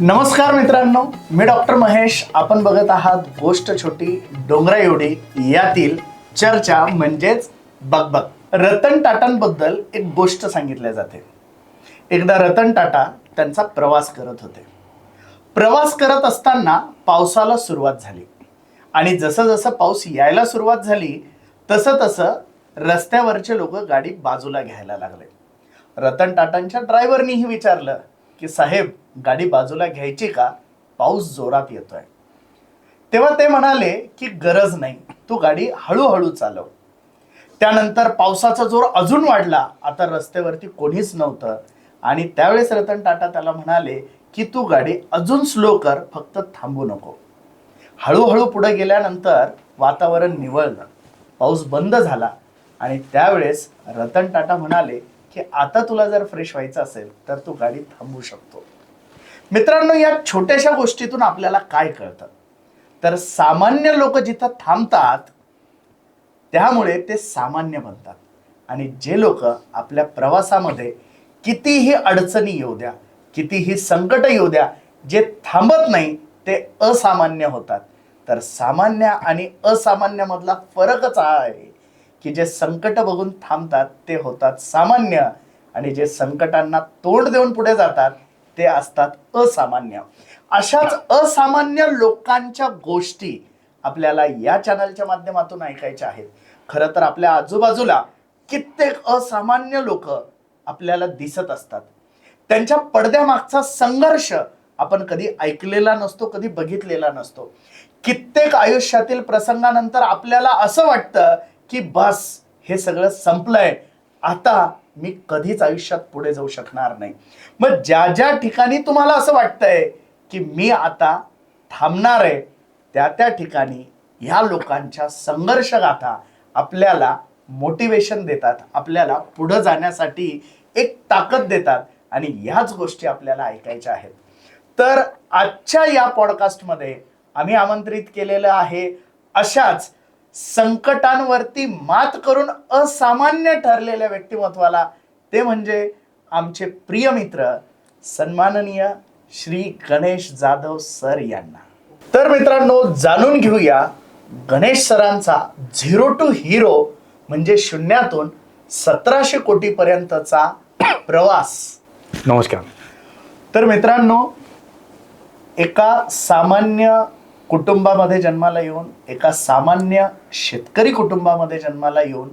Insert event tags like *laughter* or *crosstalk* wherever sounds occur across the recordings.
नमस्कार मित्रांनो मी डॉक्टर महेश. आपण बघत आहात गोष्ट छोटी डोंगरा एवढी. यातील चर्चा म्हणजेच बगबग रतन टाटांबद्दल एक गोष्ट सांगितल्या जाते. एकदा रतन टाटा त्यांचा प्रवास करत होते. प्रवास करत असताना पावसाला सुरुवात झाली. आणि जसं जसं पाऊस यायला सुरुवात झाली तसं तसं रस्त्यावरचे लोक गाडी बाजूला घ्यायला लागले. रतन टाटांच्या ड्रायव्हरनीही विचारलं की साहेब गाडी बाजूला घ्यायची का? पाऊस जोरात येतोय. तेव्हा ते म्हणाले की गरज नाही. तू गाडी हळूहळू चालव. त्यानंतर पावसाचा जोर अजून वाढला. आता रस्त्यावरती कोणीच नव्हतं. आणि त्यावेळेस रतन टाटा त्याला म्हणाले की तू गाडी अजून स्लो कर. फक्त थांबू नको. हळूहळू पुढे गेल्यानंतर वातावरण निवळलं. पाऊस बंद झाला. आणि त्यावेळेस रतन टाटा म्हणाले की आता तुला जर फ्रेश व्हायचं असेल तर तू गाडी थांबवू शकतो. मित्रांनो या छोट्याशा गोष्टीतून आपल्याला काय कळतं? तर सामान्य लोक जिथं थांबतात त्यामुळे ते सामान्य बनतात. आणि जे लोक आपल्या प्रवासामध्ये कितीही अडचणी येऊ द्या कितीही संकट येऊ द्या जे थांबत नाही ते असामान्य होतात. तर सामान्य आणि असामान्यामधला फरकच हा आहे. की जे संकट बघून थांबतात ते होतात सामान्य. आणि जे संकटांना तोंड देऊन पुढे जातात ते असतात असामान्य. अशाच असामान्य लोकांच्या गोष्टी आपल्याला या चॅनलच्या माध्यमातून ऐकायच्या आहेत. खरं तर आपल्या आजूबाजूला कित्येक असामान्य लोक आपल्याला दिसत असतात. त्यांच्या पडद्यामागचा संघर्ष आपण कधी ऐकलेला नसतो कधी बघितलेला नसतो. कित्येक आयुष्यातील प्रसंगानंतर आपल्याला असं वाटतं की बस हे सगळं संपलंय. आता मी कधीच आयुष्यात पुढे जाऊ शकणार नाही. मग ज्या ज्या ठिकाणी तुम्हाला असं वाटतंय की मी आता थांबणार आहे त्या त्या ठिकाणी ह्या लोकांच्या संघर्षगाथा आपल्याला मोटिवेशन देतात आपल्याला पुढं जाण्यासाठी एक ताकद देतात आणि ह्याच गोष्टी आपल्याला ऐकायच्या आहेत. तर आजच्या या पॉडकास्टमध्ये आम्ही आमंत्रित केलेलं आहे अशाच संकटांवरती मात करून असामान्य ठरलेल्या व्यक्तिमत्वाला ते म्हणजे आमचे प्रिय मित्र सन्माननीय श्री गणेश जाधव सर यांना. तर मित्रांनो जाणून घेऊया गणेश सरांचा झिरो टू हिरो म्हणजे शून्यातून सतराशे कोटीपर्यंतचा प्रवास. नमस्कार. तर मित्रांनो एका सामान्य कुटुंबामध्ये जन्माला येऊन एका सामान्य शेतकरी कुटुंबामध्ये जन्माला येऊन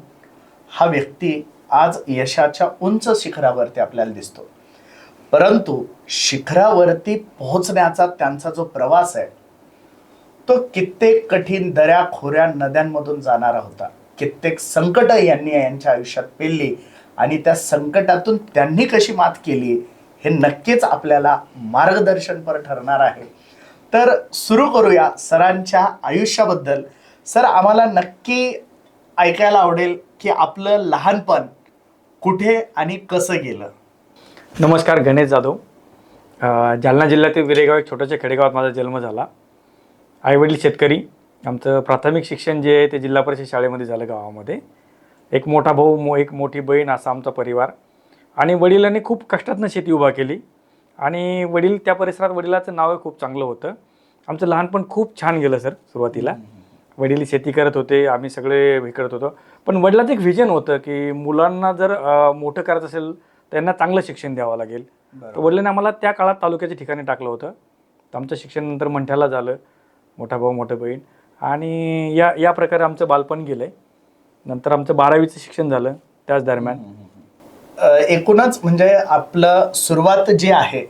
हा व्यक्ती आज यशाच्या उंच शिखरावरती आपल्याला दिसतो. परंतु शिखरावरती पोहोचण्याचा त्यांचा जो प्रवास आहे तो कित्येक कठीण दऱ्या खोऱ्या नद्यांमधून जाणारा होता. कित्येक संकट यांनी यांच्या आयुष्यात पेलली आणि त्या संकटातून त्यांनी कशी मात केली हे नक्कीच आपल्याला मार्गदर्शनपर ठरणार आहे. तर सुरू करूया सरांच्या आयुष्याबद्दल. सर आम्हाला नक्की ऐकायला आवडेल की आपलं लहानपण कुठे आणि कसं गेलं? नमस्कार गणेश जाधव. जालना जिल्ह्यातील विरेगाव एक छोट्याशा खेडेगावात माझा जन्म झाला. आईवडील शेतकरी. आमचं प्राथमिक शिक्षण जे आहे ते जिल्हा परिषद शाळेमध्ये झालं गावामध्ये. एक मोठा भाऊ मो एक मोठी बहीण असा आमचा परिवार. आणि वडिलांनी खूप कष्टातनं शेती उभा केली. आणि वडील त्या परिसरात वडिलाचं नाव खूप चांगलं होतं. आमचं लहानपण खूप छान गेलं सर सुरुवातीला. वडील शेती करत होते आम्ही सगळे हे करत होतो. पण वडिलाचं एक व्हिजन होतं की मुलांना जर मोठं करायचं असेल तर यांना चांगलं शिक्षण द्यावं लागेल. तर वडिलांनी आम्हाला त्या काळात तालुक्याच्या ठिकाणी टाकलं होतं. तर आमचं शिक्षण नंतर मंठ्याला झालं. मोठा भाऊ मोठं बहीण. आणि या या प्रकारे आमचं बालपण गेलं आहे नंतर आमचं बारावीचं शिक्षण झालं त्याच दरम्यान. एकूणच म्हणजे आपलं सुरुवात जी आहे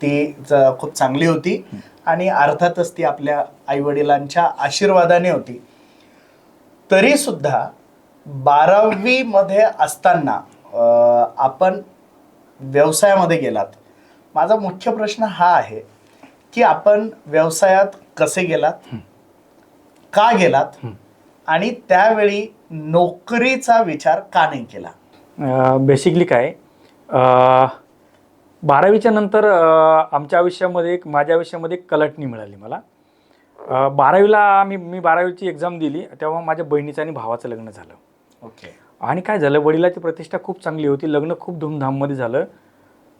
ती खूप चांगली होती. आणि अर्थातच ती आपल्या आईवडिलांच्या आशीर्वादाने होती. तरी सुद्धा बारावी मध्ये असताना आपण व्यवसायामध्ये गेलात. माझा मुख्य प्रश्न हा आहे की आपण व्यवसायात कसे गेलात? का गेलात? आणि त्यावेळी नोकरीचा विचार का नाही केला? बेसिकली काय? बारावीच्या नंतर आमच्या आयुष्यामध्ये एक माझ्या आयुष्यामध्ये एक कलटणी मिळाली मला. बारावीला मी मी बारावीची एक्झाम दिली तेव्हा माझ्या बहिणीचं आणि भावाचं लग्न झालं. ओके आणि काय झालं वडिलाची प्रतिष्ठा खूप चांगली होती लग्न खूप धूमधाममध्ये झालं.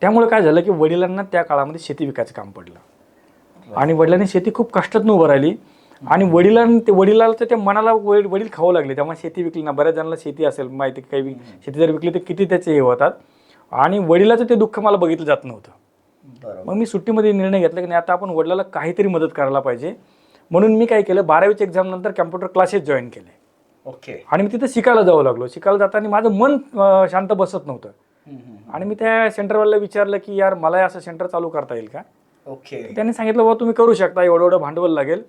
त्यामुळे काय झालं की वडिलांना त्या काळामध्ये शेती विकायचं काम पडलं. आणि वडिलांनी शेती खूप कष्टातून उभं राहिली. आणि वडिलांनी ते वडिलाला तर त्या मनाला वडील वडील खावं लागले. त्यामुळे शेती विकली ना. बऱ्याच जणांना शेती असेल माहिती काही शेती जर विकली तर किती त्याचे हे होतात. आणि वडिलाचं ते दुःख मला बघितलं जात नव्हतं. मग मी सुट्टीमध्ये निर्णय घेतला की नाही आता आपण वडिलाला काहीतरी मदत करायला पाहिजे. म्हणून मी काय केलं बारावीच्या एक्झाम नंतर कॅम्प्युटर क्लासेस जॉईन केले. ओके. आणि मी तिथं शिकायला जाऊ लागलो. शिकायला जाताना माझं मन शांत बसत नव्हतं. आणि मी त्या सेंटरवाल्याला विचारलं की यार मला असं सेंटर चालू करता येईल का? ओके. त्यांनी सांगितलं बाबा तुम्ही करू शकता. एवढं एवढं भांडवल लागेल.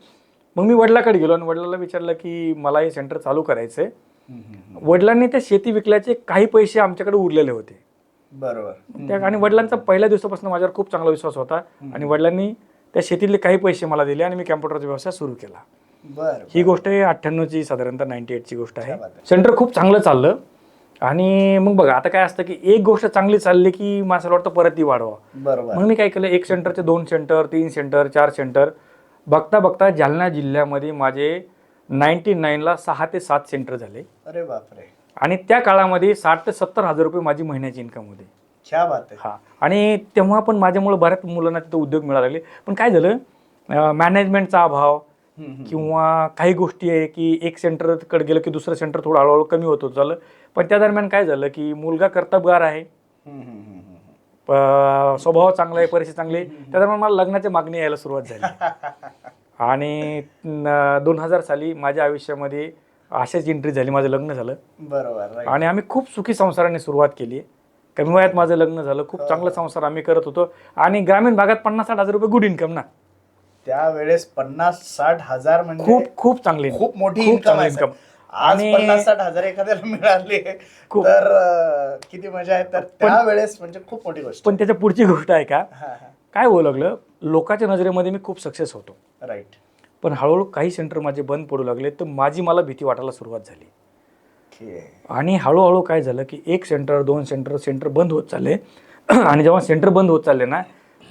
मग मी वडिलाकडे गेलो आणि वडिलाला विचारलं की मला हे सेंटर चालू करायचं आहे वडिलांनी त्या शेती विकल्याचे काही पैसे आमच्याकडे उरलेले होते. बरोबर. त्या आणि वडिलांचा पहिल्या दिवसापासून माझ्यावर खूप चांगला विश्वास होता आणि वडिलांनी त्या शेतीतले काही पैसे मला दिले आणि मी कॅम्प्युटरचा व्यवसाय सुरू केला. बर ही गोष्ट आहे अठ्ठ्याण्णवची साधारणतः नाईन्टी एटची गोष्ट आहे. सेंटर खूप चांगलं चाललं आणि मग बघा आता काय असतं की एक गोष्ट चांगली चालली की माणसाला वाटतं परत ती वाढवा. बरोबर. मग मी काय केलं एक सेंटरचे दोन सेंटर तीन सेंटर चार सेंटर बघता बघता जालना जिल्ह्यामध्ये माझे नाईन्टी नाईनला सहा ते सात सेंटर झाले. अरे बापरे. आणि त्या काळामध्ये साठ ते सत्तर हजार रुपये माझी महिन्याची इन्कम होती. क्या बात आहे. हा. आणि तेव्हा पण माझ्यामुळे बऱ्याच मुलांना तिथं उद्योग मिळायला लागले. पण काय झालं मॅनेजमेंटचा अभाव. किंवा काही गोष्टी आहे की एक सेंटरकडे गेलं की दुसरं सेंटर थोडं हळूहळू कमी होत होत झालं पण त्या दरम्यान काय झालं की मुलगा कर्तबगार आहे. स्वभाव चांगला आहे परिस्थिती चांगली आहे. त्या दरम्यान मला लग्नाची मागणी यायला सुरुवात झाली. *laughs* आणि दोन हजार साली माझ्या आयुष्यामध्ये अशाच एंट्री झाली माझं लग्न झालं. बरोबर. आणि आम्ही खूप सुखी संसाराने सुरुवात केली. कमी वयात माझं लग्न झालं खूप चांगलं संसार आम्ही करत होतो. आणि ग्रामीण भागात पन्नास साठ हजार रुपये गुड इन्कम ना. त्यावेळेस पन्नास साठ हजार म्हणजे खूप खूप चांगली खूप मोठी इन्कम income. आज आणि- पन्नास साठ हजार एखाद्याला मिळाले खूप. तर अं, किती मजा आहे. तर त्यावेळेस म्हणजे खूप मोठी गोष्ट पण त्याच्या पुढची गोष्ट आहे का? काय होऊ लागलं? लोकांच्या नजरेमध्ये मी खूप सक्सेस होतो. राईट पण हळूहळू काही सेंटर माझे बंद पडू लागले तर माझी मला भीती वाटायला सुरुवात झाली. आणि हळूहळू काय झालं की एक सेंटर दोन सेंटर सेंटर बंद होत चालले. *clears throat* आणि जेव्हा सेंटर बंद होत चालले ना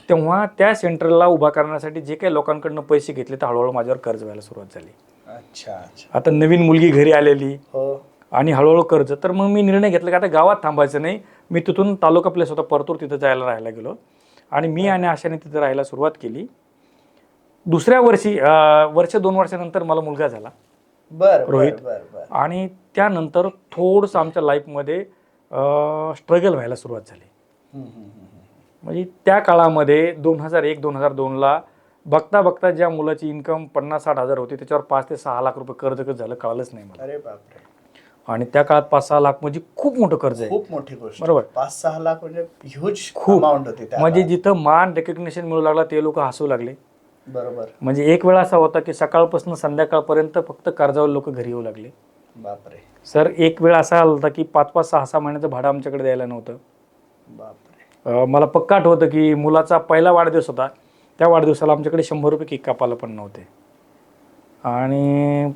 तेव्हा त्या सेंटरला उभा करण्यासाठी जे काही लोकांकडनं पैसे घेतले तर हळूहळू माझ्यावर कर्ज व्हायला सुरुवात झाली. अच्छा अच्छा. आता नवीन मुलगी घरी आलेली हो. आणि हळूहळू कर्ज तर मग मी निर्णय घेतला की आता गावात थांबायचं नाही. मी तिथून तालुका प्लेस होता परतूर तिथं जायला राहायला गेलो. आणि मी आणि आशाने तिथं राहायला सुरुवात केली. दुसऱ्या वर्षी अं, वर्ष दोन वर्षानंतर मला मुलगा झाला. बर रोहित. बर बर. आणि त्यानंतर थोडंसं आमच्या लाईफमध्ये स्ट्रगल व्हायला सुरुवात झाली. म्हणजे त्या काळामध्ये दोन हजार एक दोन हजार दोनला बघता बघता ज्या मुलाची इन्कम पन्नास साठ हजार होती त्याच्यावर पाच ते सहा लाख रुपये कर्ज कसं झालं कळालंच नाही मला. अरे बापरे. आणि त्या काळात पाच सहा लाख म्हणजे खूप मोठं कर्ज आहे. खूप मोठी गोष्ट. बरोबर. पाच सहा लाख म्हणजे ह्यूज खूप. अमाऊंट होती त्या म्हणजे काळात. जिथं मान रेकग्नेशन मिळू लागला ते लोक हसू लागले. बरोबर. म्हणजे एक वेळा असा होता की सकाळपासून संध्याकाळपर्यंत फक्त कर्जावर लोक घरी येऊ लागले. बापरे. सर एक वेळ असा आला होता की पाच पाच सहा सहा महिन्याचं भाडं आमच्याकडे द्यायला नव्हतं. बापरे. अं, मला पक्का आठवतं की मुलाचा पहिला वाढदिवस होता. त्या वाढदिवसाला आमच्याकडे शंभर रुपये केक कापायला पण नव्हते. आणि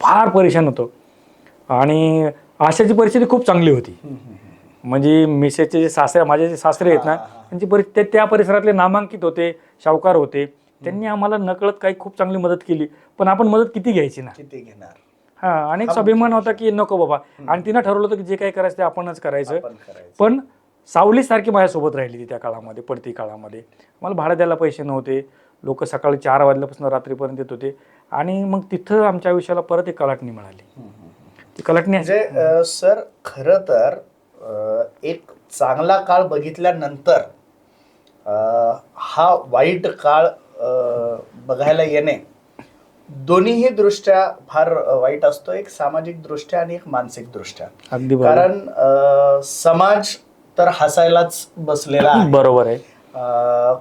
फार परेशान होतो. आणि आशाची परिस्थिती खूप चांगली होती. म्हणजे मिसेसचे जे सासरे माझे जे सासरे आहेत ना. त्यांची परिस्थिती ते त्या परिसरातले नामांकित होते शावकार होते. त्यांनी आम्हाला नकळत काही खूप चांगली मदत केली. पण आपण मदत किती घ्यायची ना? किती घेणार? हा आणि एक स्वाभिमान होता की नको बाबा. आणि तिनं ठरवलं होतं की जे काही करायचं ते आपणच करायचं. आपण करायचं. पण सावलीसारखी माझ्यासोबत राहिली ती त्या काळामध्ये पडती काळामध्ये. मला भाडं द्यायला पैसे नव्हते. लोक सकाळी चार वाजल्यापासून रात्रीपर्यंत येत होते. आणि मग तिथं आमच्या आयुष्याला परत एक कलाटणी मिळाली. ती कलाटणी म्हणजे सर खर तर एक चांगला काळ बघितल्यानंतर हा वाईट काळ बघायला येणे दोन्हीही दृष्ट्या फार वाईट असतो. एक सामाजिक दृष्ट्या आणि एक मानसिक दृष्ट्या. कारण समाज तर हसायलाच बसलेला आहे. बरोबर आहे. अ,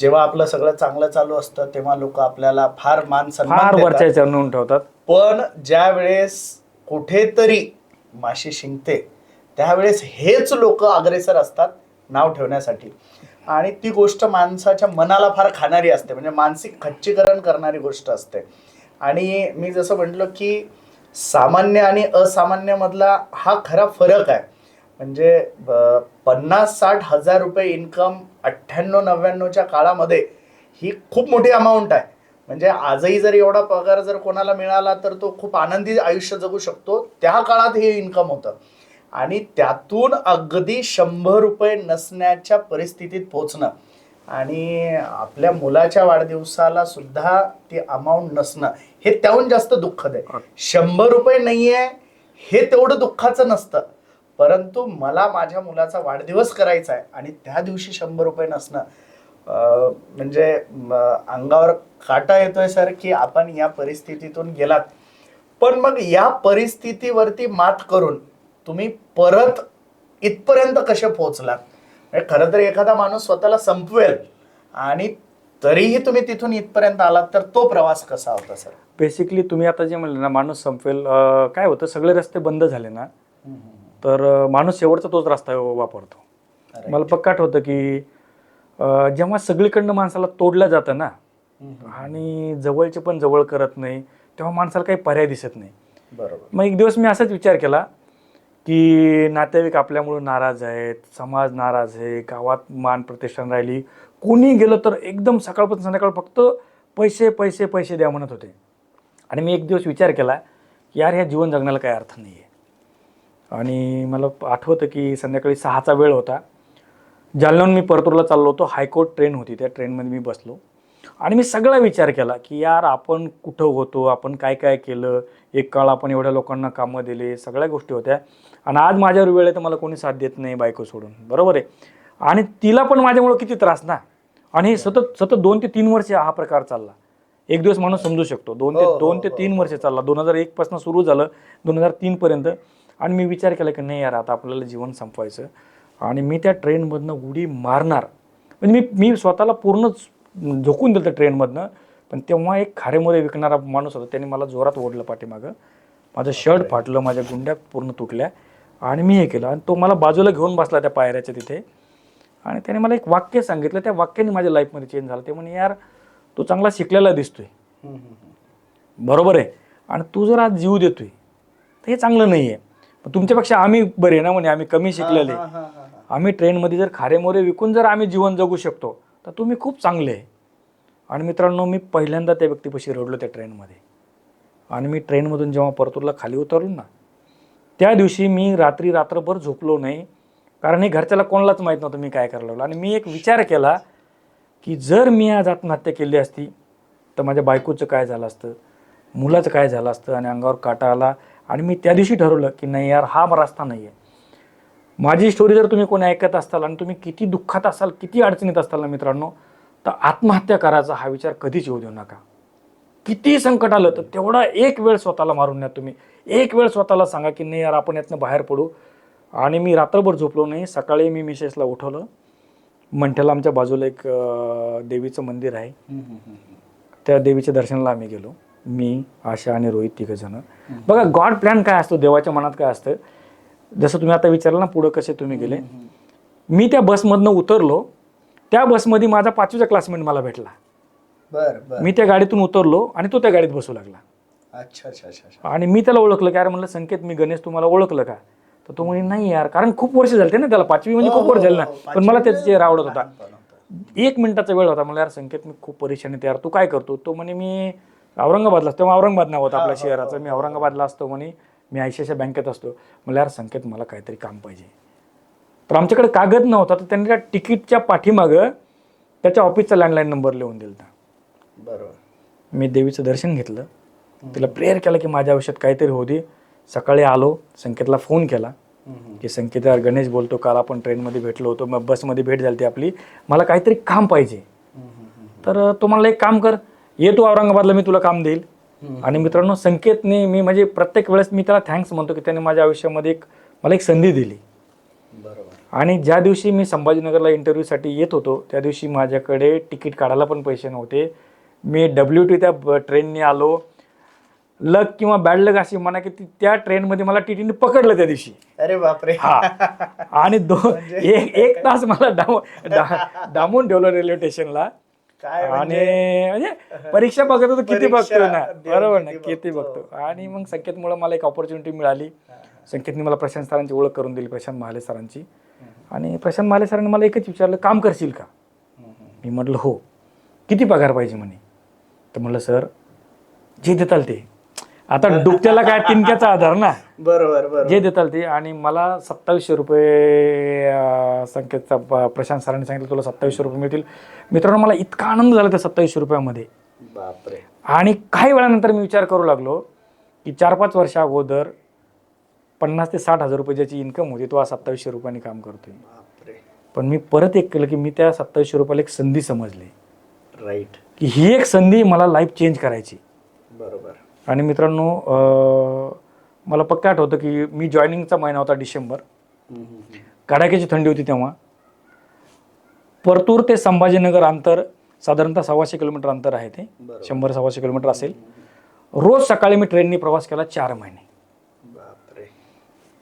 जेव्हा आपलं सगळं चांगलं चालू असतं तेव्हा लोक आपल्याला फार मान सन्मान फार देतात. वरच्या ह्याच्यावर नेऊन ठेवतात. पण ज्या वेळेस कुठेतरी माशी शिंकते त्यावेळेस हेच लोक अग्रेसर असतात नाव ठेवण्यासाठी. आणि ती गोष्ट माणसाच्या मनाला फार खाणारी असते. म्हणजे मानसिक खच्चीकरण करणारी गोष्ट असते. आणि मी जसं म्हटलं की सामान्य आणि असामान्यमधला हा खरा फरक आहे. म्हणजे पन्नास साठ हजार रुपये इन्कम अठ्ठ्याण्णव नव्याण्णवच्या काळामध्ये ही खूप मोठी अमाऊंट आहे. म्हणजे आजही जर एवढा पगार जर कोणाला मिळाला तर तो खूप आनंदी आयुष्य जगू शकतो. त्या काळात हे इन्कम होतं. आणि त्यातून अगदी शंभर रुपये नसण्याच्या परिस्थितीत पोहोचणं आणि आपल्या मुलाच्या वाढदिवसाला सुद्धा ती अमाऊंट नसणं हे त्याहून जास्त दुःखद आहे. शंभर रुपये नाहीये हे तेवढं दुःखाचं नसतं. परंतु मला माझ्या मुलाचा वाढदिवस करायचा आहे आणि त्या दिवशी शंभर रुपये नसणं म्हणजे अंगावर काटा येतोय सर की आपण या परिस्थितीतून गेलात. पण मग या परिस्थितीवरती मात करून तुम्ही परत इथपर्यंत कसे पोहोचलात? म्हणजे खरं तर एखादा माणूस स्वतःला संपवेल आणि तरीही तुम्ही तिथून इथपर्यंत आलात तर तो प्रवास कसा होता सर? बेसिकली तुम्ही आता जे म्हणले ना माणूस संपेल अं, काय होतं सगळे रस्ते बंद झाले ना. तर माणूस शेवटचा तोच रस्ता वापरतो. मला पक्का आठवतं की जेव्हा सगळीकडनं माणसाला तोडलं जातं ना आणि जवळचे पण जवळ करत नाही तेव्हा माणसाला काही पर्याय दिसत नाही. बरोबर. मग एक दिवस मी असाच विचार केला की नातेवाईक आपल्यामुळं नाराज आहेत समाज नाराज आहे गावात मान प्रतिष्ठान राहिली. कोणी गेलं तर एकदम सकाळपासून संध्याकाळ फक्त पैसे पैसे पैसे द्या म्हणत होते. आणि मी एक दिवस विचार केला की यार ह्या जीवन जगण्याला काही अर्थ नाही आहे आणि मला आठवतं की संध्याकाळी सहाचा वेळ होता. जालन्याहून मी परतूरला चाललो होतो. हायकोर्ट ट्रेन होती. त्या ट्रेनमध्ये मी बसलो. आणि मी सगळा विचार केला की यार आपण कुठं होतो? आपण काय काय केलं? एक काळ आपण एवढ्या लोकांना कामं दिले. सगळ्या गोष्टी होत्या. आणि आज माझ्यावर वेळ आहे तर मला कोणी साथ देत नाही बायको सोडून. बरोबर आहे? आणि तिला पण माझ्यामुळं किती त्रास ना? आणि हे सतत सतत दोन ते तीन वर्ष हा प्रकार चालला. एक दिवस माणूस समजू शकतो. दोन ते हो, हो, दोन ते हो, तीन वर्ष चालला. दोन हजार एक पासून सुरू झालं. दोन हजार तीन पर्यंत. आणि मी विचार केला की नाही यार आता आपल्याला जीवन संपवायचं. आणि मी त्या ट्रेनमधनं उडी मारणार. म्हणजे मी मी स्वतःला पूर्णच झोकून दिलं त्या ट्रेनमधनं. पण तेव्हा एक खारेमुळे विकणारा माणूस होता त्याने मला जोरात ओढलं पाठीमागं. माझं शर्ट फाटलं माझ्या गुंड्या पूर्ण तुटल्या. आणि मी हे केलं. आणि तो मला बाजूला घेऊन बसला त्या पायऱ्याच्या तिथे. आणि त्याने मला एक वाक्य सांगितलं. त्या वाक्याने माझ्या लाईफमध्ये चेंज झालं. ते म्हणे यार तू चांगला शिकलेला दिसतोय. बरोबर आहे. आणि तू जर आज जीव देतोय तर हे चांगलं नाही आहे तुमच्यापेक्षा आम्ही बरे ना म्हणे आम्ही कमी शिकलेले. आम्ही ट्रेनमध्ये जर खारेमोरे विकून जर आम्ही जीवन जगू शकतो तर तुम्ही खूप चांगले आहे. आणि मित्रांनो मी पहिल्यांदा त्या व्यक्तीपाशी रडलो त्या ट्रेनमध्ये. आणि मी ट्रेनमधून जेव्हा परतूरला खाली उतरलो ना त्या दिवशी मी रात्री रात्रभर झोपलो नाही. कारण हे घरच्याला कोणालाच माहीत नव्हतं मी काय करायला लागलो. आणि मी एक विचार केला की जर मी आज आत्महत्या केली असती तर माझ्या बायकोचं काय झालं असतं मुलाचं काय झालं असतं आणि अंगावर काटा आला आणि मी त्या दिवशी ठरवलं की नाही यार हा रस्ता नाही आहे माझी स्टोरी जर तुम्ही कोणी ऐकत असाल आणि तुम्ही किती दुःखात असाल किती अडचणीत असाल ना मित्रांनो तर आत्महत्या करायचा हा विचार कधीच येऊ देऊ नका. किती संकट आलं तर तेवढा एक वेळ स्वतःला मारून न्या तुम्ही. एक वेळ स्वतःला सांगा की नाही यार आपण यातनं बाहेर पडू. आणि मी रात्रभर झोपलो नाही. सकाळी मी मिसेसला उठवलं. मंठ्याला आमच्या बाजूला एक देवीचं मंदिर आहे. त्या देवीच्या दर्शनाला आम्ही गेलो. मी आशा आणि रोहित तिघ जण बघा गॉड प्लॅन काय असतो? देवाच्या मनात काय असतं? जसं तुम्ही आता विचारलं ना पुढं कसे तुम्ही गेले? मी त्या बसमधनं उतरलो. त्या बसमध्ये माझा पाचवीचा क्लासमेट मला भेटला. बर बर. मी त्या गाडीतून उतरलो आणि तो त्या गाडीत बसू लागला. अच्छा अच्छा अच्छा आणि मी त्याला ओळखलं की अरे म्हणलं संकेत मी गणेश तुम्हाला ओळखलं का? तर तो म्हणे नाही यार कारण खूप वर्ष झाले ना त्याला पाचवी म्हणजे खूप वर्ष झाले ना. पण मला त्याचा चेहरा आवडत होता. लहानपण होतं. एक मिनिटाचा वेळ होता. मला यार संकेत मी खूप परेशान आहे. यार तू काय करतो? तो म्हणे मी औरंगाबादला असतो तेव्हा औरंगाबाद नाव होतं आपल्या शहराचं. मी औरंगाबादला असतो म्हणे मी आयसीआयच्या बँकेत असतो. मला यार संकेत मला काहीतरी काम पाहिजे. तर आमच्याकडे कागद नव्हता तर त्यांनी त्या तिकीटच्या पाठीमागं त्याच्या ऑफिसचा लँडलाईन नंबर लिहून दिला बरोबर. मी देवीचं दर्शन घेतलं. तिला प्रेयर केला की माझ्या आयुष्यात काहीतरी दे. सकाळी आलो संकेतला फोन केला. की संकेत यार गणेश बोलतो काल आपण ट्रेनमध्ये भेटलो होतो मग बसमध्ये भेट झाली ती आपली. मला काहीतरी काम पाहिजे. तर तो म्हणला एक काम कर. ये तू औरंगाबादला मी तुला काम देईल. आणि मित्रांनो संकेतने मी म्हणजे प्रत्येक वेळेस मी त्याला थँक्स म्हणतो की त्याने माझ्या आयुष्यामध्ये एक मला एक संधी दिली. बरोबर. आणि ज्या दिवशी मी संभाजीनगरला इंटरव्ह्यूसाठी येत होतो त्या दिवशी माझ्याकडे तिकीट काढायला पण पैसे नव्हते. मी डब्ल्यू टी त्या ट्रेनने आलो. लक किंवा बॅड लक अशी म्हणा की त्या ट्रेनमध्ये मला टी टीने पकडलं त्या दिवशी. अरे बापरे. हा. आणि दोन *laughs* एक एक तास मला डाम डांबून ठेवलं रेल्वे स्टेशनला काय आणि म्हणजे? परीक्षा बघत होतो किती बघतो ना? बरोबर ना किती. बघतो. आणि मग संकेतमुळे मला एक ऑपॉर्च्युनिटी मिळाली. संकेतने मला प्रशांत सरांची ओळख करून दिली प्रशांत महाले सरांची. आणि प्रशांत महाले सरांनी मला एकच विचारलं काम करशील का? मी म्हटलं हो. किती पगार पाहिजे? म्हणे. तर म्हटलं सर जे देताल ते. आता डुबत्याला काय तिनक्याचा आधार ना? बरोबर बरोबर. जे देताल ते. आणि मला सत्तावीसशे रुपये संकेतचा प्रशांत सरांनी सांगितलं तुला सत्तावीसशे रुपये मिळतील. मित्रांनो मला इतका आनंद झाला त्या सत्तावीसशे रुपयामध्ये. बापरे. आणि काही वेळानंतर मी विचार करू लागलो की चार पाच वर्ष अगोदर पन्नास ते साठ हजार रुपये ज्याची इन्कम होती तो आज सत्तावीसशे रुपयांनी काम करतोय. बापरे. पण मी परत एक केलं की मी त्या सत्तावीसशे रुपयाला एक संधी समजली. राईट. की ही एक संधी मला लाईफ चेंज करायची. बरोबर. आणि मित्रांनो मला पक्का आठवतं की मी जॉईनिंगचा महिना होता डिसेंबर. कडाक्याची थंडी होती तेव्हा. परतूर ते संभाजीनगर अंतर साधारणतः सव्वाशे किलोमीटर अंतर आहे ते. शंभर सव्वाशे किलोमीटर असेल. रोज सकाळी मी ट्रेननी प्रवास केला चार महिने. बापरे.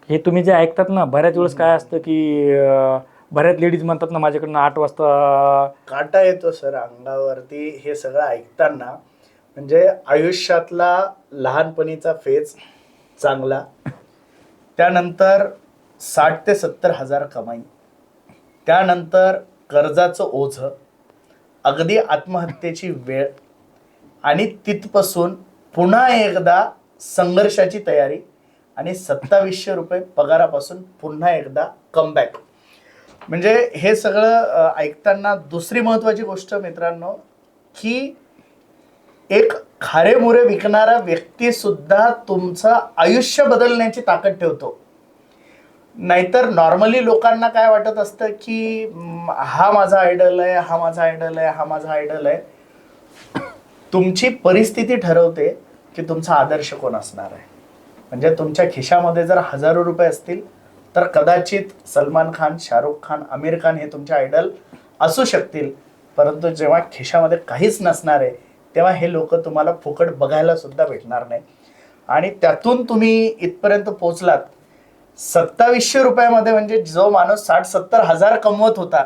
हे तुम्ही जे ऐकतात ना बऱ्याच वेळेस काय असतं की बऱ्याच लेडीज म्हणतात ना माझ्याकडनं आठ वाजता काटा येतो सर अंगावरती हे सगळं ऐकताना. म्हणजे आयुष्यातला लहानपणीचा फेज चांगला. त्यानंतर साठ ते सत्तर हजार कमाई. त्यानंतर कर्जाचं ओझं. अगदी आत्महत्येची वेळ. आणि तिथपासून पुन्हा एकदा संघर्षाची तयारी. आणि सत्तावीसशे रुपये पगारापासून पुन्हा एकदा कमबॅक म्हणजे हे सगळं ऐकताना दुसरी महत्वाची गोष्ट मित्रांनो की एक खारेमुरे विकणारा व्यक्ती सुद्धा तुमचं आयुष्य बदलण्याची ताकद ठेवतो. नाहीतर नॉर्मली लोकांना काय वाटत असतं की हा माझा आयडल आहे हा माझा आयडल आहे हा माझा आयडल आहे. तुमची परिस्थिती ठरवते की तुमचा आदर्श कोण असणार आहे. म्हणजे तुमच्या खिशामध्ये जर हजारो रुपये असतील तर कदाचित सलमान खान शाहरुख खान आमिर खान हे तुमचे आयडल असू शकतील. परंतु जेव्हा खिशामध्ये काहीच नसणार आहे तेव्हा हे लोक तुम्हाला फुकट बघायला सुद्धा भेटणार नाही. आणि त्यातून तुम्ही इथपर्यंत पोहोचलात. सत्तावीसशे रुपयामध्ये म्हणजे जो माणूस साठ सत्तर हजार कमवत होता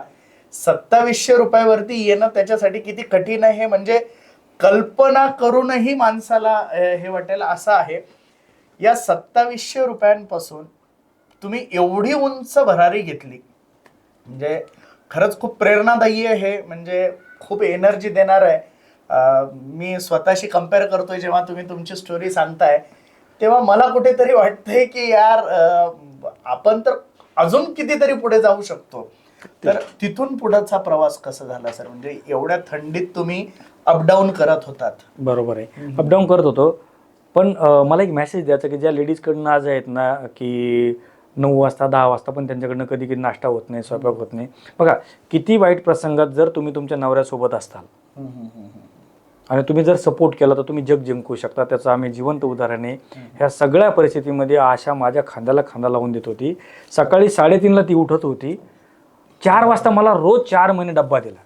सत्तावीसशे रुपयावरती येणं त्याच्यासाठी किती कठीण आहे हे म्हणजे कल्पना करूनही माणसाला हे वाटेल असं आहे. या सत्तावीसशे रुपयांपासून तुम्ही एवढी उंच भरारी घेतली. म्हणजे खरंच खूप प्रेरणादायी आहे हे म्हणजे खूप एनर्जी देणार आहे. मी स्वतःशी कंपेअर करतोय जेव्हा तुम्ही तुमची स्टोरी सांगताय तेव्हा मला कुठेतरी वाटतंय की यार आपण तर अजून कितीतरी पुढे जाऊ शकतो. तर तिथून पुढचा प्रवास कसा झाला सर म्हणजे एवढ्या थंडीत तुम्ही अपडाऊन करत होतात. बरोबर आहे. अपडाऊन करत होतो. पण मला एक मेसेज द्यायचा की ज्या लेडीजकडनं आज आहेत ना की नऊ वाजता दहा वाजता पण त्यांच्याकडनं कधी कधी नाश्ता होत नाही स्वयंपाक होत नाही. बघा किती वाईट प्रसंगात जर तुम्ही तुमच्या नवऱ्यासोबत असताल. आणि तुम्ही जर सपोर्ट केला तर तुम्ही जग जिंकू शकता. त्याचं आम्ही जिवंत उदाहरण आहे. ह्या सगळ्या परिस्थितीमध्ये आशा माझ्या खांद्याला खांदा लावून देत होती. सकाळी साडेतीनला ती उठत होती. चार वाजता मला रोज चार महिने डब्बा दिला.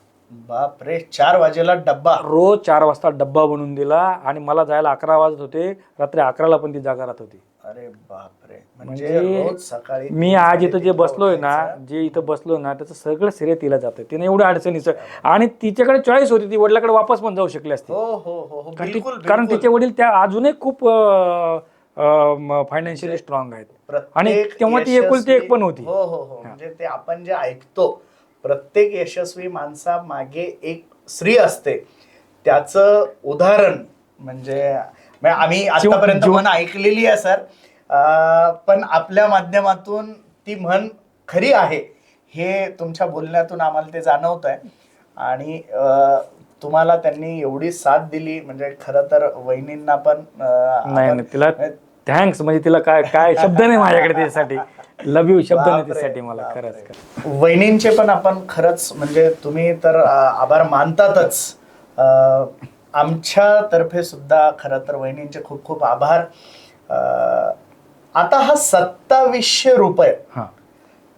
बापरे चार वाजेला डब्बा. रोज चार वाजता डब्बा बनवून दिला आणि मला जायला अकरा वाजत होते. रात्री अकराला पण ती जागा राहत होती. अरे बापरे. म्हणजे म्हणजे रोज सकाळी मी आज इथं जे बसलोय ना जे इथं बसलोय ना त्याचं सगळं श्रेय तिला जातं तिने एवढ्या अडचणीचं आणि तिच्याकडे चॉईस होती ती वडिलाकडे वापस पण जाऊ शकली असते. हो हो हो कारण. तिचे वडील त्या अजूनही खूप फायनान्शियली स्ट्रॉंग आहेत. आणि तेव्हा ती एकुलती एक पण होती. हो हो हो. म्हणजे ते आपण जे ऐकतो प्रत्येक यशस्वी माणसा मागे एक स्त्री असते. त्याचं उदाहरण म्हणजे म्हणजे आम्ही आतापर्यंत म्हण ऐकलेली आहे सर पण आपल्या माध्यमातून ती म्हण खरी आहे हे तुमच्या बोलण्यातून आम्हाला ते जाणवत आहे आणि तुम्हाला त्यांनी एवढी साथ दिली म्हणजे खरं तर वहिनींना पण नाही तिला थँक्स म्हणजे तिला काय काय शब्द नाही माझ्याकडे त्यासाठी लव यू शब्द नाही त्यासाठी मला. खरंच. वहिनींचे पण आपण खरंच म्हणजे तुम्ही तर आभार मानतातच अ, आमच्या तर्फे सुद्धा खरं तर वहिनींचे खूप खूप आभार. आता हा सत्तावीसशे रुपये हां.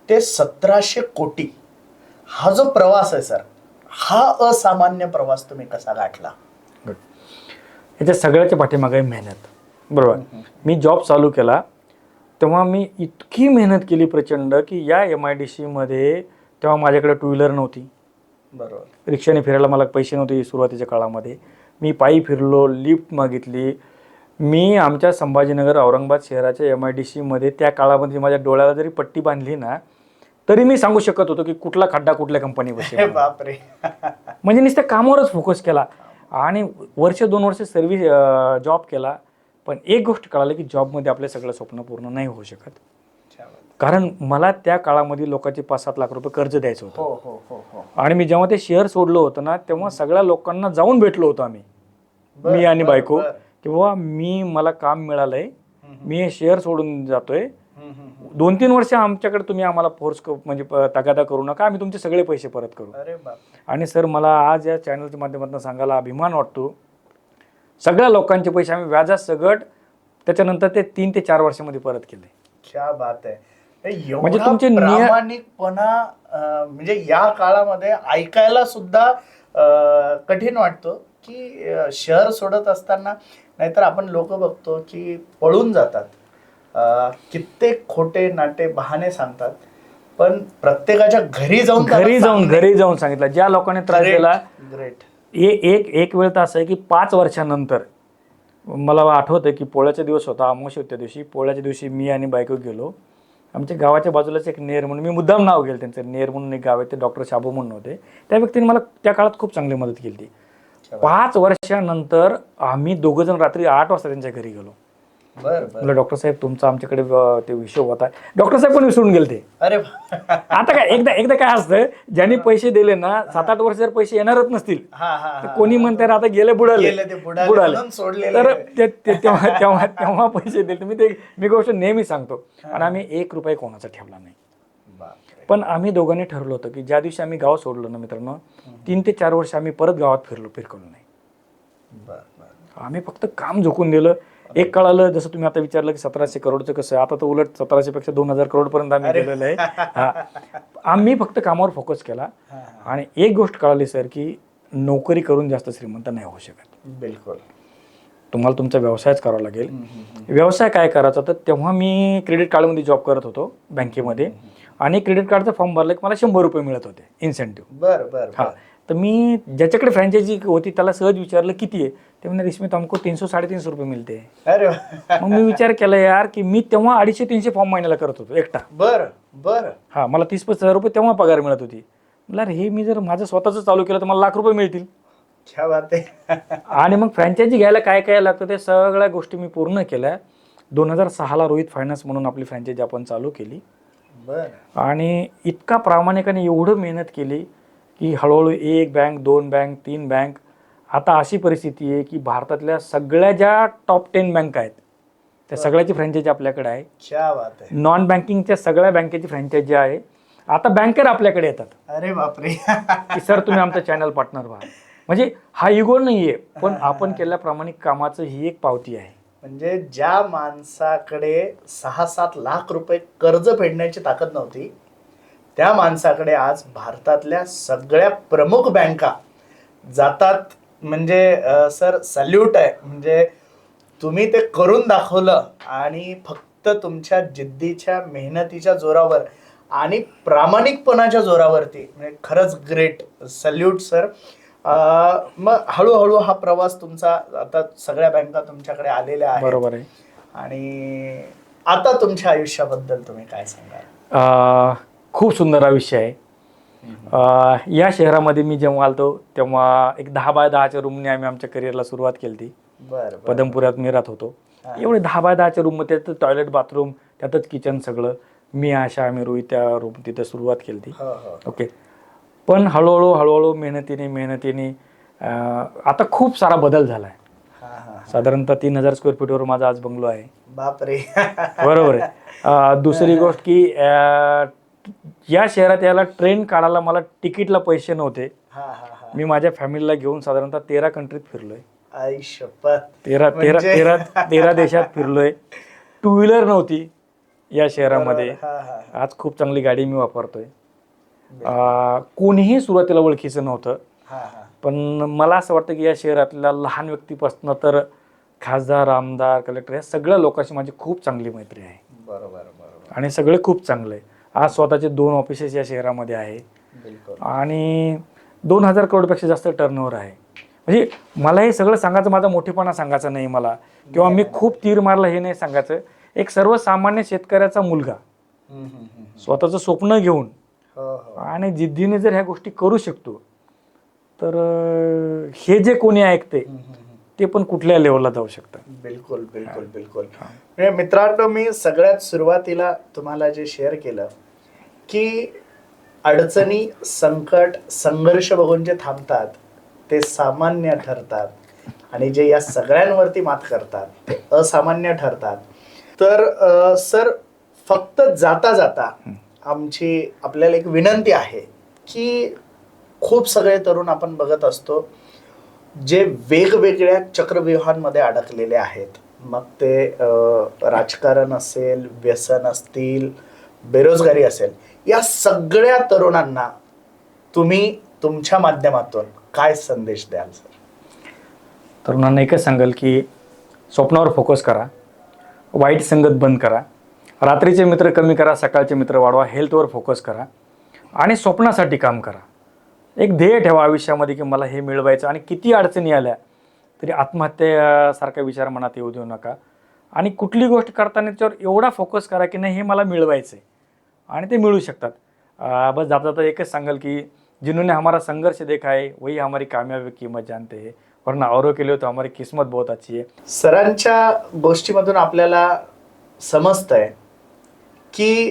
ते सतराशे कोटी हा जो प्रवास आहे सर हा असामान्य प्रवास तुम्ही कसा गाठला? याच्या सगळ्याच्या पाठीमागे मेहनत. बरोबर. मी जॉब चालू केला तेव्हा मी इतकी मेहनत केली प्रचंड की या एम आय डी सीमध्ये तेव्हा माझ्याकडे टू व्हीलर नव्हती. बरोबर. रिक्षाने फिरायला मला पैसे नव्हते सुरुवातीच्या काळामध्ये. मी पायी फिरलो लिफ्ट मागितली. मी आमच्या संभाजीनगर औरंगाबाद शहराच्या एम आय डी सीमध्ये त्या काळामध्ये माझ्या डोळ्याला जरी पट्टी बांधली ना तरी मी सांगू शकत होतो की कुठला खड्डा कुठल्या कंपनी बसेल बापरे. म्हणजे नुसत्या कामावरच फोकस केला. आणि वर्ष दोन वर्ष सर्व्हिस जॉब केला. पण एक गोष्ट कळाली की जॉबमध्ये आपले सगळं स्वप्न पूर्ण नाही होऊ शकत. कारण मला त्या काळामध्ये लोकांचे पाच सात लाख रुपये कर्ज द्यायचं होतं. हो हो हो हो. आणि मी जेव्हा ते शेअर सोडलं होतं ना तेव्हा सगळ्या लोकांना जाऊन भेटलो होतो आम्ही. बर, मी आणि बर, बायको. बर. की बाबा मी मला काम मिळालंय. मी हे शेअर सोडून जातोय. दोन तीन वर्ष आमच्याकडे तुम्ही आम्हाला फोर्स म्हणजे प- तगादा करू नका. आम्ही तुमचे सगळे पैसे परत करू. अरे बाप. आणि सर मला आज या चॅनलच्या माध्यमातून सांगायला अभिमान वाटतो. सगळ्या लोकांचे पैसे आम्ही व्याजात सगट त्याच्यानंतर ते तीन ते चार वर्षामध्ये परत केले. क्या बात आहे. हे म्हणजे तुमचे प्रामाणिकपणा म्हणजे या काळामध्ये ऐकायला सुद्धा कठीण वाटतो की शहर सोडत असताना नाहीतर आपण लोक बघतो की पळून जातात. कित्येक खोटे नाटे बहाणे सांगतात पण प्रत्येकाच्या घरी जाऊन घरी जाऊन घरी जाऊन सांगितलं. ज्या लोकांनी त्रास दिला ग्रेट एक एक वेळ तर असं आहे की पाच वर्षानंतर मला आठवतं की पोळ्याचा दिवस होता अमावस्या होत्या दिवशी पोळ्याच्या दिवशी मी आणि बायको गेलो. आमच्या गावाच्या बाजूलाच एक नेर म्हणून मी मुद्दाम नाव गेलं त्यांचं. नेर म्हणून एक गाव आहे ते डॉक्टर शाबू म्हणून होते. त्या व्यक्तीने मला त्या काळात खूप चांगली मदत केली. ती पाच वर्षानंतर आम्ही दोघं जण रात्री आठ वाजता त्यांच्या घरी गेलो. म्हणलं डॉक्टर साहेब तुमचा आमच्याकडे अं, ते विषय होता डॉक्टर साहेब पण विसरून गेले ते अरे बा- आता काय एकदा एकदा काय असतं ज्यांनी पैसे दिले ना सात आठ वर्ष जर पैसे येणारच नसतील. हा हा तर हा. कोणी म्हणते आता गेले बुडाले. गेले ते बुडाले म्हणून सोडलेले. तर ते- ते- तेव्हा तेव्हा तेव्हा पैसे दिले. मी ते मी गोष्ट नेहमी सांगतो. आणि आम्ही एक रुपये कोणाचा ठेवला नाही. बापरे. पण आम्ही दोघांनी ठरवलं होतं की ज्या दिवशी आम्ही गाव सोडलो ना मित्रांनो तीन ते चार वर्ष आम्ही परत गावात फिरलो फिरकलो नाही. बर बर. आम्ही फक्त काम झोकून दिलं. एक कळालं जसं तुम्ही आता विचारलं की सतराशे करोडचं कसं आहे. आता तर उलट सतराशे पेक्षा दोन हजार करोड पर्यंत आम्ही गेलेलो आहे. हा. आम्ही फक्त कामावर फोकस केला. आणि एक गोष्ट कळाली सर की नोकरी करून जास्त श्रीमंत नाही होऊ शकत. बिलकुल. तुम्हाला तुमचा व्यवसायच करावा लागेल. व्यवसाय काय करायचा तर तेव्हा मी क्रेडिट कार्डमध्ये जॉब करत होतो बँकेमध्ये. आणि क्रेडिट कार्डचा फॉर्म भरला की मला शंभर रुपये मिळत होते इन्सेंटिव्ह बर बर हा. तर मी ज्याच्याकडे फ्रँचायझी होती त्याला सहज विचारलं किती आहे? ते म्हणजे रिश्मी हमको तीनशे साडेतीनशे रुपये मिळते. अरे वा. *laughs* मग मी विचार केला यार की मी तेव्हा अडीचशे तीनशे फॉर्म महिन्याला करत होतो एकटा. बर बर. हा मला तीस पस्तीस हजार रुपये तेव्हा पगार मिळत होती. म्हटलं अरे हे मी जर माझं स्वतःचं चालू केलं तर मला लाख रुपये मिळतील. क्या बात आहे. *laughs* आणि मग फ्रँचायझी घ्यायला काय काय लागतं ते सगळ्या गोष्टी मी पूर्ण केल्या. दोन हजार सहाला रोहित फायनान्स म्हणून आपली फ्रँचायझी आपण चालू केली. बर. आणि इतका प्रामाणिकाने एवढं मेहनत केली की हळूहळू एक बँक दोन बँक तीन बँक आता अशी परिस्थिती आहे की भारतातल्या सगळ्या ज्या टॉप टेन बँक आहेत त्या सगळ्याची फ्रँचायझी आपल्याकडे आहे. क्या बात आहे. नॉन बँकिंगच्या सगळ्या बँकेची फ्रँचायझी आहे आता बँकर आपल्याकडे येतात. अरे बापरे. की सर तुम्ही आमचं चॅनल पार्टनर व्हा. म्हणजे हा इगो नाही आहे पण आपण केलेल्या प्रामाणिक कामाचं ही एक पावती आहे. म्हणजे ज्या माणसाकडे सहा सात लाख रुपये कर्ज फेडण्याची ताकद नव्हती त्या माणसाकडे आज भारतातल्या सगळ्या प्रमुख बँका जातात म्हणजे सर सल्यूट आहे. म्हणजे तुम्ही ते करून दाखवलं आणि फक्त तुमच्या जिद्दीच्या मेहनतीच्या जोरावर आणि प्रामाणिकपणाच्या जोरावरती म्हणजे खरंच ग्रेट सल्यूट सर मग हळूहळू हा प्रवास तुमचा आता सगळ्या बँका तुमच्याकडे आलेल्या आहेत. बरोबर आहे. आणि आता तुमच्या आयुष्याबद्दल तुम्ही काय सांगाल? खूप सुंदर विषय आहे. या शहरामध्ये मी जेव्हा आलतो तेव्हा एक दहा बाय दहाच्या रूमने आम्ही आमच्या करिअरला सुरुवात केली होती पदमपुरात मी राहत होतो. एवढे दहा बाय दहाच्या रूममध्ये त्यातच टॉयलेट बाथरूम त्यातच किचन सगळं. मी आशा आम्ही रोहित त्या रूम तिथे सुरुवात केली होती हो. ओके. पण हळूहळू हळूहळू मेहनतीने मेहनतीने आता खूप सारा बदल झाला आहे साधारणतः तीन हजार स्क्वेअर फीटवर माझा आज बंगलो आहे. बापरे. बरोबर आहे. दुसरी *laughs* गोष्ट की या शहरात यायला ट्रेन काढायला मला तिकीटला पैसे नव्हते. हा हा हा. मी माझ्या फॅमिलीला घेऊन साधारणतः तेरा कंट्रीत फिरलोय. आई शपथ. तेरा तेरा म्हणजे- तेरा तेरा देशात फिरलोय. टू व्हीलर नव्हती या शहरामध्ये. हा हा आज खूप चांगली गाडी मी वापरतोय. कोणीही सुरुवातीला ओळखीचं नव्हतं. हा हा. पण मला असं वाटतं की या शहरातल्या लहान व्यक्तीपासून तर खासदार आमदार कलेक्टर या सगळ्या लोकांशी माझी खूप चांगली मैत्री आहे. बरोबर बरोबर. आणि सगळे खूप चांगले. आहे. आज स्वतःचे दोन ऑफिसेस या शहरामध्ये आहे. आणि दोन हजार करोडपेक्षा जास्त टर्नओव्हर आहे. म्हणजे मला हे सगळं सांगायचं माझा मोठेपणा सांगायचा नाही मला. किंवा मी खूप तीर मारला हे नाही सांगायचं. एक सर्वसामान्य शेतकऱ्याचा मुलगा. स्वतःचं स्वप्न घेऊन हो हो. आणि जिद्दीने जर ह्या गोष्टी करू शकतो तर हे जे कोणी ऐकते. ते पण कुठल्या लेवलला जाऊ शकतं? बिलकुल बिलकुल बिलकुल. मित्रांनो मी सगळ्यात सुरुवातीला तुम्हाला जे शेअर केलं की अडचणी संकट संघर्ष बघून जे थांबतात ते सामान्य ठरतात. आणि जे या सगळ्यांवरती मात करतात ते असामान्य ठरतात. तर सर फक्त जाता जाता आमची आपल्याला एक विनंती आहे की खूप सगळे तरुण आपण बघत असतो जे वेगवेगळ्या चक्रव्यूहांमध्ये अडकलेले आहेत. मग ते राजकारण असेल व्यसन असतील बेरोजगारी असेल या सगळ्या तरुणांना तुम्ही तुमच्या माध्यमातून काय संदेश द्याल सर? तरुणांना एकच सांगाल की स्वप्नावर फोकस करा वाईट संगत बंद करा रात्रीचे मित्र कमी करा सकाळचे मित्र वाढवा हेल्थवर फोकस करा आणि स्वप्नासाठी काम करा. एक ध्येय ठेवा आयुष्यामध्ये की मला हे मिळवायचं आणि किती अडचणी आल्या तरी आत्महत्येसारखा विचार मनात येऊ देऊ नका. आणि कुठली गोष्ट करताना त्याच्यावर एवढा फोकस करा की नाही हे मला मिळवायचं आहे आणि ते मिळू शकतात. बस जाता जाता एकच सांगाल की जिन्होंने हमारा संघर्ष देखा है वही हमारी कामयाबी किंमत जानते हैं. वरना औरों के लिए तो हमारी किस्मत बहुत अच्छी है. सरांच्या गोष्टीमधून आपल्याला समजतंय की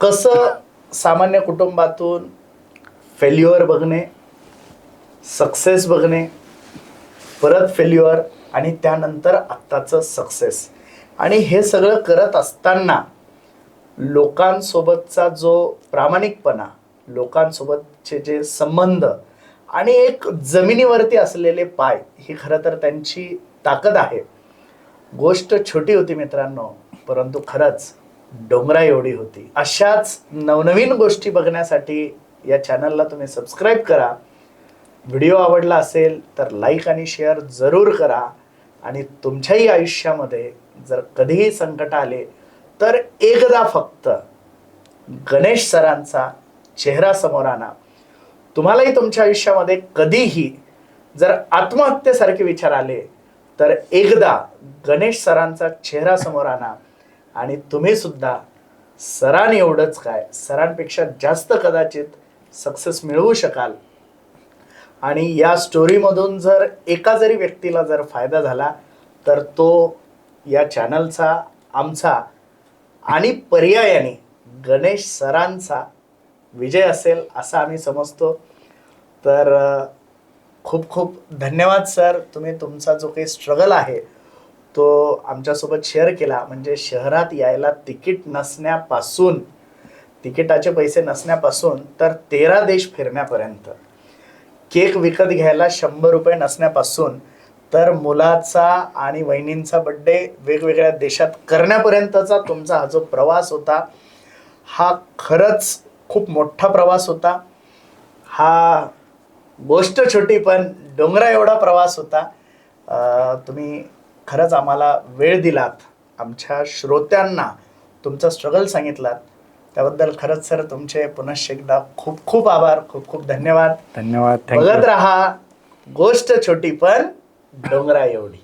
कसं सामान्य कुटुंबातून फेल्युअर बघणे सक्सेस बघणे परत फेल्युअर आणि त्यानंतर आत्ताचं सक्सेस आणि हे सगळं करत असताना लोकांसोबतचा जो प्रामाणिकपणा लोकांसोबतचे जे संबंध आणि एक जमिनीवरती असलेले पाय ही खरं तर त्यांची ताकद आहे. गोष्ट छोटी होती मित्रांनो परंतु खरंच डोंगरा एवढी होती. अशाच नवनवीन गोष्टी बघण्यासाठी या चॅनलला तुम्ही सबस्क्राईब करा. व्हिडिओ आवडला असेल तर लाईक आणि शेअर जरूर करा. आणि तुमच्याही आयुष्यामध्ये जर कधीही संकट आले तर एकदा फक्त गणेश सरांचा चेहरा समोर आणा. तुम्हालाही तुमच्या आयुष्यामध्ये कधीही जर आत्महत्येसारखे विचार आले तर एकदा गणेश सरांचा चेहरा समोर आणा. आणि तुम्ही सुद्धा सरां एवढंच काय सरांपेक्षा जास्त कदाचित सक्सेस मिळवू शकाल. आणि या स्टोरीमधून जर एका जरी व्यक्तीला जर फायदा झाला तर तो या चॅनलचा आमचा आणि पर्यायाने गणेश सरांचा विजय असेल असं आम्ही समजतो. तर खूप खूप धन्यवाद सर. तुम्ही तुमचा जो काही स्ट्रगल आहे तो आमच्यासोबत शेअर केला. म्हणजे शहरात यायला तिकीट नसण्यापासून तिकिटाचे पैसे नसण्यापासून तर तेरा देश फिरण्यापर्यंत. केक विकत घ्यायला शंभर रुपये नसण्यापासून तर मुलाचा आणि वहिनींचा बड्डे वेगवेगळ्या देशात करण्यापर्यंतचा तुमचा हा जो प्रवास होता हा खरंच खूप मोठा प्रवास होता. हा गोष्ट छोटी पण डोंगरा एवढा प्रवास होता. तुम्ही खरंच आम्हाला वेळ दिलात. आमच्या श्रोत्यांना तुमचा स्ट्रगल सांगितलात. त्याबद्दल खरंच सर तुमचे पुनश्च एकदा खूप खूप आभार खूप खूप धन्यवाद. धन्यवाद बघत राहा गोष्ट छोटी पण डोंगरा एवढी